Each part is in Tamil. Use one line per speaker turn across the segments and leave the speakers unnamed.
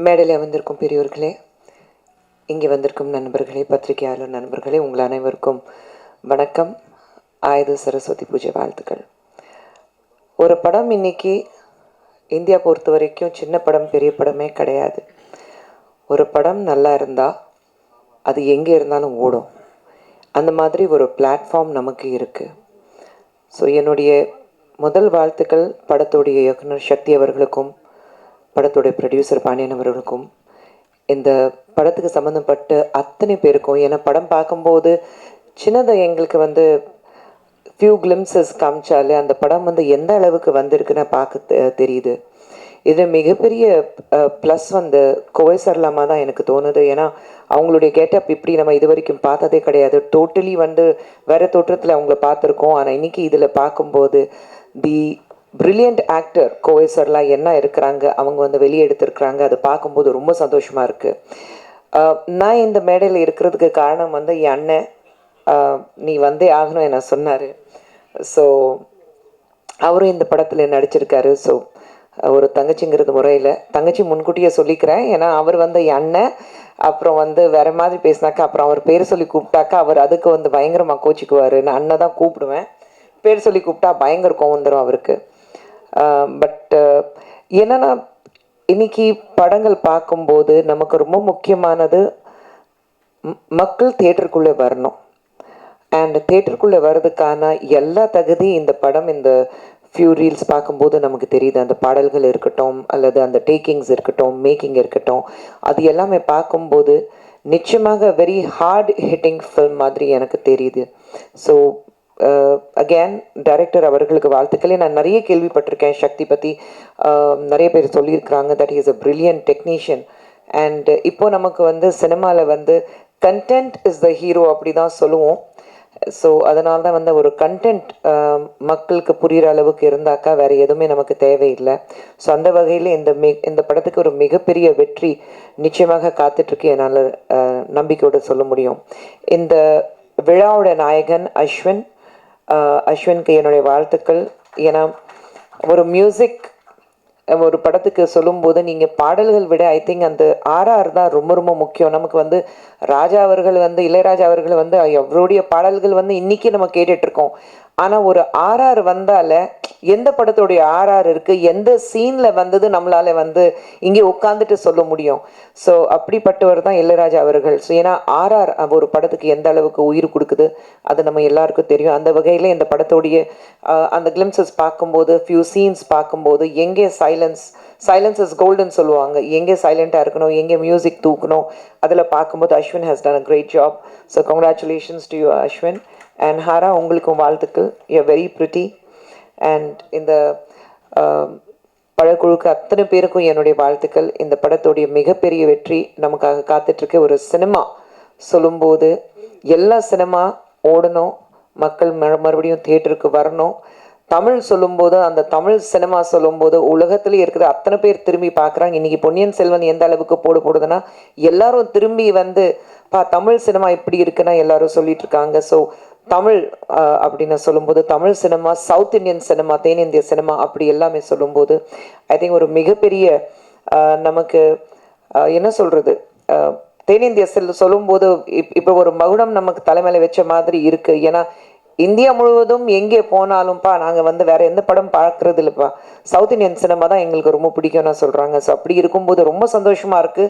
மேடையில் வந்திருக்கும் பெரியோர்களே இங்கே வந்திருக்கும் நண்பர்களே பத்திரிகையாளர் நண்பர்களே உங்கள் அனைவருக்கும் வணக்கம். ஆயுத சரஸ்வதி பூஜை வாழ்த்துக்கள். ஒரு படம் இன்னைக்கு இந்தியா பொறுத்த வரைக்கும் சின்ன படம் பெரிய படமே கிடையாது. ஒரு படம் நல்லா இருந்தால் அது எங்கே இருந்தாலும் ஓடும். அந்த மாதிரி ஒரு பிளாட்ஃபார்ம் நமக்கு இருக்குது ஸோ என்னுடைய முதல் வாழ்த்துக்கள் படத்துடைய இயக்குனர் சக்தி அவர்களுக்கும் படத்துடைய ப்ரொடியூசர் பாண்டியன் அவர்களுக்கும். இந்த படத்துக்கு சம்மந்தப்பட்ட அத்தனை பேருக்கும் ஏன்னா படம் பார்க்கும்போது சின்னதாக எங்களுக்கு வந்து ஃபியூ கிளிம்சஸ் காமிச்சாலே அந்த படம் வந்து எந்த அளவுக்கு வந்திருக்குன்னு பார்க்க தெ- தெரியுது. இது மிகப்பெரிய ப்ளஸ் வந்து கோவை சரலாமா தான் எனக்கு தோணுது. ஏன்னா அவங்களுடைய கெட்டப் இப்படி நம்ம இது வரைக்கும் பார்த்ததே கிடையாது. டோட்டலி வந்து வேற தோற்றத்தில் அவங்கள பார்த்துருக்கோம். ஆனால் இன்னைக்கு இதில் பார்க்கும்போது the brilliant actor Kovai Sarala என்ன இருக்கிறாங்க அவங்க வந்து வெளியே எடுத்திருக்கிறாங்க அதை பார்க்கும்போது ரொம்ப சந்தோஷமாக இருக்குது நான் இந்த மேடையில் இருக்கிறதுக்கு காரணம் வந்து என் அண்ணன். நீ வந்தே ஆகணும் என்ன சொன்னார். ஸோ அவரும் இந்த படத்தில் நடிச்சிருக்காரு. ஸோ ஒரு தங்கச்சிங்கிறது முறையில். தங்கச்சி முன்கூட்டியே சொல்லிக்கிறேன். ஏன்னா அவர் வந்து என் அண்ணன் அப்புறம் வந்து வேற மாதிரி பேசினாக்கா அப்புறம் அவர் பேர் சொல்லி கூப்பிட்டாக்கா அவர் அதுக்கு வந்து பயங்கரமாக கோச்சிக்குவார். நான் அண்ணன் தான் கூப்பிடுவேன். பேர் சொல்லி கூப்பிட்டா பயங்கர கோவம் வந்துடும் அவருக்கு. பட் என்னன்னா இன்னைக்கு படங்கள் பார்க்கும்போது நமக்கு ரொம்ப முக்கியமானது மக்கள் தேட்டருக்குள்ளே வரணும். அண்ட் தேட்டருக்குள்ளே வர்றதுக்கான எல்லா தகுதி இந்த படம் இந்த ஃபியூ ரீல்ஸ் பார்க்கும்போது நமக்கு தெரியுது அந்த பாடல்கள் இருக்கட்டும் அல்லது அந்த டேக்கிங்ஸ் இருக்கட்டும் மேக்கிங் இருக்கட்டும் அது எல்லாமே பார்க்கும்போது நிச்சயமாக வெரி ஹார்ட் ஹிட்டிங் ஃபில்ம் மாதிரி எனக்கு தெரியுது. ஸோ அகேன் டைரக்டர் அவர்களுக்கு வாழ்த்துக்களே. நான் நிறைய கேள்விப்பட்டிருக்கேன் சக்தி பற்றி um, நிறைய பேர் சொல்லியிருக்கிறாங்க that is a brilliant technician and இப்போ நமக்கு வந்து சினிமாவில் வந்து கண்டென்ட் இஸ் த ஹீரோ அப்படி தான் சொல்லுவோம். ஸோ அதனால தான் வந்து ஒரு கண்டென்ட் மக்களுக்கு புரிகிற அளவுக்கு இருந்தாக்கா வேறு எதுவுமே நமக்கு தேவையில்லை. ஸோ அந்த வகையில் இந்த மி இந்த படத்துக்கு ஒரு மிகப்பெரிய வெற்றி நிச்சயமாக காத்துட்ருக்கு என்னால் நம்பிக்கையோடு சொல்ல முடியும். இந்த விழாவோட நாயகன் அஸ்வின் அஸ்வின்க்கு என்னுடைய வாழ்த்துக்கள். ஏன்னா ஒரு மியூசிக் ஒரு படத்துக்கு சொல்லும்போது நீங்கள் பாடல்கள் விட ஐ திங்க் அந்த ஆர்ஆர் தான் ரொம்ப ரொம்ப முக்கியம். நமக்கு வந்து ராஜா அவர்கள் வந்து இளையராஜா அவர்கள் வந்து அவருடைய பாடல்கள் வந்து இன்றைக்கி நம்ம கேட்டுட்ருக்கோம். ஆனால் ஒரு ஆர்ஆர் வந்தால எந்த படத்துடைய ஆர்ஆர் இருக்குது எந்த சீனில் வந்தது நம்மளால வந்து இங்கே உட்காந்துட்டு சொல்ல முடியும். ஸோ அப்படிப்பட்டவர் தான் இளையராஜா அவர்கள். ஸோ ஏன்னா ஆர்ஆர் ஒரு படத்துக்கு எந்த அளவுக்கு உயிர் கொடுக்குது அது நம்ம எல்லாருக்கும் தெரியும். அந்த வகையில் இந்த படத்தோடைய அந்த கிளிம்சஸ் பார்க்கும்போது ஃபியூ சீன்ஸ் பார்க்கும்போது எங்கே சை சைலன்ஸ் சைலன்ஸ் இஸ் கோல்டன் சொல்லுவாங்க. எங்கே சைலண்ட்டாக இருக்கணும்? எங்கே மியூசிக் தூக்கணும்? அதில் பார்க்கும்போது Ashwin has done a great job so congratulations to you Ashwin and ஹாரா உங்களுக்கும் வாழ்த்துக்கள். யூ வெரி ப்ரிட்டி அண்ட் இந்த um, ஆஹ், அத்தனை பேருக்கும் என்னுடைய வாழ்த்துக்கள். இந்த படத்துடைய மிகப்பெரிய வெற்றி நமக்காக காத்துட்ருக்க. ஒரு சினிமா சொல்லும்போது எல்லா சினிமா ஓடணும். மக்கள் மறுபடியும் தியேட்டருக்கு வரணும். தமிழ் சொல்லும்போது அந்த தமிழ் சினிமா சொல்லும்போது உலகத்துல இருக்கிற அத்தனை பேர் திரும்பி பார்க்குறாங்க. இன்னைக்கு பொன்னியின் செல்வன் எந்த அளவுக்கு போடு போடுதுன்னா எல்லாரும் திரும்பி வந்து பா தமிழ் சினிமா இப்படி இருக்குன்னா எல்லாரும் சொல்லிட்டு இருக்காங்க ஸோ தமிழ் அப்படின்னு சொல்லும்போது Tamil cinema south Indian cinema தென்னிந்திய சினிமா அப்படி எல்லாமே சொல்லும்போது ஐ திங்க் ஒரு மிகப்பெரிய நமக்கு என்ன சொல்றது? தென்னிந்திய செல் சொல்லும்போது இப் இப்போ ஒரு மகுடம் நமக்கு தலைமையில வச்ச மாதிரி இருக்கு. ஏன்னா இந்தியா முழுவதும் எங்கே போனாலும்ப்பா நாங்கள் வந்து வேற எந்த படம் பார்க்கறது இல்லைப்பா சவுத் இந்தியன் சினிமா தான் எங்களுக்கு ரொம்ப பிடிக்கும்னு சொல்கிறாங்க ஸோ அப்படி இருக்கும்போது ரொம்ப சந்தோஷமா இருக்கு.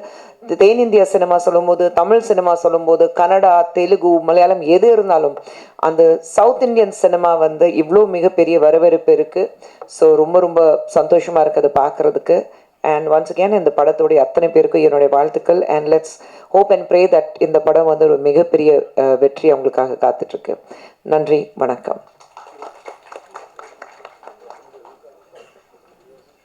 தென்னிந்தியா சினிமா சொல்லும்போது தமிழ் சினிமா சொல்லும்போது கன்னடா தெலுங்கு மலையாளம் எது இருந்தாலும் அந்த சவுத் இந்தியன் சினிமா வந்து இவ்வளோ மிகப்பெரிய வரவேற்பு இருக்குது ஸோ ரொம்ப ரொம்ப சந்தோஷமா இருக்குது அதை பார்க்கறதுக்கு. அண்ட் ஒன்ஸ் அகேன் இந்த படத்துடைய அத்தனை பேருக்கும் என்னுடைய வாழ்த்துக்கள். And let's hope and pray that இந்த படம் வந்து ஒரு மிகப்பெரிய வெற்றி அவங்களுக்காக காத்துட்ருக்கு நன்றி வணக்கம்.